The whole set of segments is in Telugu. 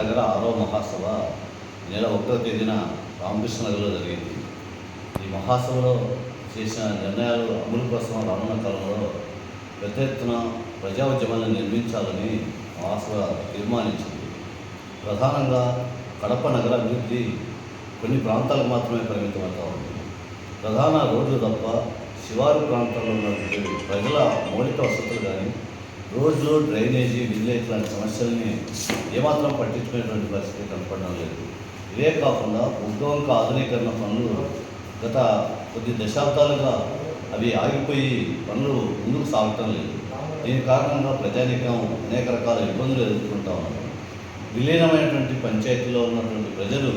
నగర ఆరో మహాసభ నెల ఒకటో తేదీన రామకృష్ణ నగర్లో జరిగింది. ఈ మహాసభలో చేసిన నిర్ణయాలు అమలు కోసం రానున్న కాలంలో పెద్ద ఎత్తున ప్రజా ఉద్యమాలను నిర్మించాలని మహాసభ తీర్మానించింది. ప్రధానంగా కడప నగర అభివృద్ధి కొన్ని ప్రాంతాలకు మాత్రమే పరిమితమవుతా ఉంది. ప్రధాన రోడ్లు తప్ప శివారు ప్రాంతాల్లో ఉన్నటువంటి ప్రజల మౌలిక వసతులు కానీ రోడ్లు డ్రైనేజీ విలేజ్ లాంటి సమస్యల్ని ఏమాత్రం పట్టించుకునేటువంటి పరిస్థితి కనపడడం లేదు. ఇవే కాకుండా ఉద్యోగ ఆధునీకరణ పనులు గత కొద్ది దశాబ్దాలుగా అవి ఆగిపోయి పనులు ముందుకు సాగటం లేదు. దీని కారణంగా ప్రజానీకం అనేక రకాల ఇబ్బందులు ఎదుర్కొంటా ఉన్నారు విలీనమైనటువంటి పంచాయతీలో ఉన్నటువంటి ప్రజలు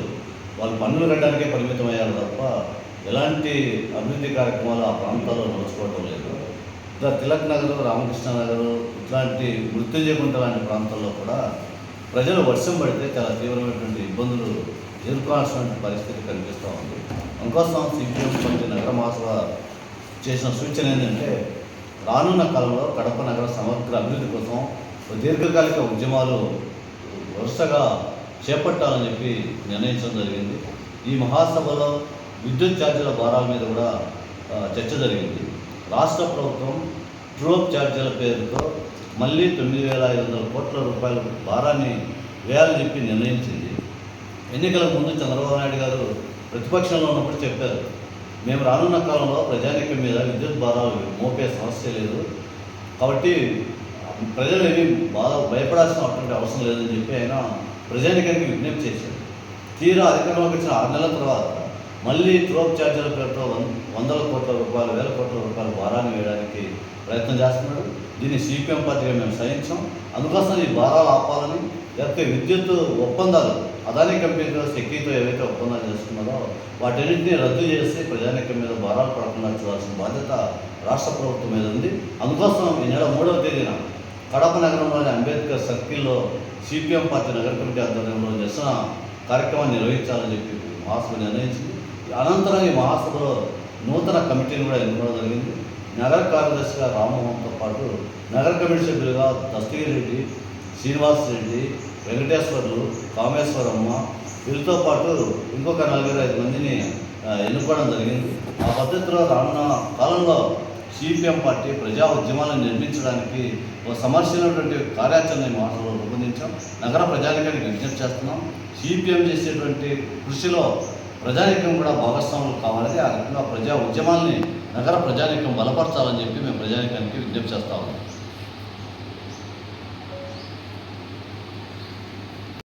వాళ్ళు పన్నులు కట్టడానికే పరిమితమయ్యారు తప్ప ఎలాంటి అభివృద్ధి కార్యక్రమాలు ఆ ప్రాంతాల్లో నడుచుకోవడం లేదు. ఇట్లా తిలక్ నగర్ రామకృష్ణ నగర్ ఇట్లాంటి మృత్యుంజయకుంట లాంటి ప్రాంతాల్లో కూడా ప్రజలు వర్షం పడితే చాలా తీవ్రమైనటువంటి ఇబ్బందులు ఎదుర్కోవాల్సినటువంటి పరిస్థితి కనిపిస్తూ ఉంది. అందుకోసం సిపిఎం వంటి నగర మహాసభ చేసిన సూచన ఏంటంటే రానున్న కాలంలో కడప నగర సమగ్ర అభివృద్ధి కోసం ఒక దీర్ఘకాలిక ఉద్యమాలు వరుసగా చేపట్టాలని చెప్పి నిర్ణయించడం జరిగింది. ఈ మహాసభలో విద్యుత్ ఛార్జీల భారాల మీద కూడా చర్చ జరిగింది. రాష్ట్ర ప్రభుత్వం ట్రోప్ ఛార్జీల పేరుతో మళ్ళీ తొమ్మిది వేల ఐదు వందల కోట్ల రూపాయల భారాన్ని వేయాలని చెప్పి నిర్ణయించింది. ఎన్నికల ముందు చంద్రబాబు నాయుడు గారు ప్రతిపక్షంలో ఉన్నప్పుడు చెప్పారు మేము రానున్న కాలంలో ప్రజానీకం మీద విద్యుత్ భారాలు మోపే సమస్య లేదు. కాబట్టి ప్రజలు ఏమీ బాగా భయపడాల్సిన అటువంటి అవసరం లేదని చెప్పి ఆయన ప్రజానికానికి విజ్ఞప్తి చేశారు. తీరా అధికారంలోకి వచ్చిన ఆరు నెలల తర్వాత మళ్ళీ ట్రోప్ ఛార్జీల పేరుతో వం వందల కోట్ల రూపాయలు వేల కోట్ల రూపాయల భారాన్ని వేయడానికి ప్రయత్నం చేస్తున్నాడు. దీన్ని సిపిఎం పార్టీగా మేము సహించాం. అందుకోసం ఈ భారాలు ఆపాలని లేకపోతే విద్యుత్ ఒప్పందాలు అదానీ కంపెనీతో శక్తితో ఏవైతే ఒప్పందాలు చేసుకున్నారో వాటన్నింటినీ రద్దు చేసి ప్రజానికం మీద భారాలు పడకుండా చూడాల్సిన బాధ్యత రాష్ట్ర ప్రభుత్వం మీద ఉంది. అందుకోసం ఈ నెల మూడవ తేదీన కడప నగరంలోని అంబేద్కర్ సర్కిల్లో సిపిఎం పార్టీ నగర కమిటీ ఆధ్వర్యంలో నిరసన కార్యక్రమాన్ని నిర్వహించాలని చెప్పి మహాసభ నిర్ణయించింది. అనంతరం ఈ మహాసభలో నూతన కమిటీని కూడా ఎన్నుకోవడం జరిగింది. నగర కార్యదర్శిగా రామ్మోహన్తో పాటు నగర కమిటీ సభ్యులుగా దస్తగిరి రెడ్డి శ్రీనివాస్ రెడ్డి వెంకటేశ్వర్లు కామేశ్వరమ్మ వీరితో పాటు ఇంకొక నలుగురు ఐదు మందిని ఎన్నుకోవడం జరిగింది. ఆ పద్ధతిలో రానున్న కాలంలో సిపిఎం పార్టీ ప్రజా ఉద్యమాలను నిర్మించడానికి ఒక సమర్శమైనటువంటి కార్యాచరణ ఈ మాటలో రూపొందించాం. నగర ప్రజానికానికి విజ్ఞప్తి చేస్తున్నాం. సిపిఎం చేసేటువంటి కృషిలో ప్రజానీకం కూడా భాగస్వాములు కావాలని ఆ రకంగా ప్రజా ఉద్యమాల్ని నగర ప్రజానీకం బలపరచాలని చెప్పి మేము ప్రజానీకానికి విజ్ఞప్తి చేస్తా ఉన్నాం.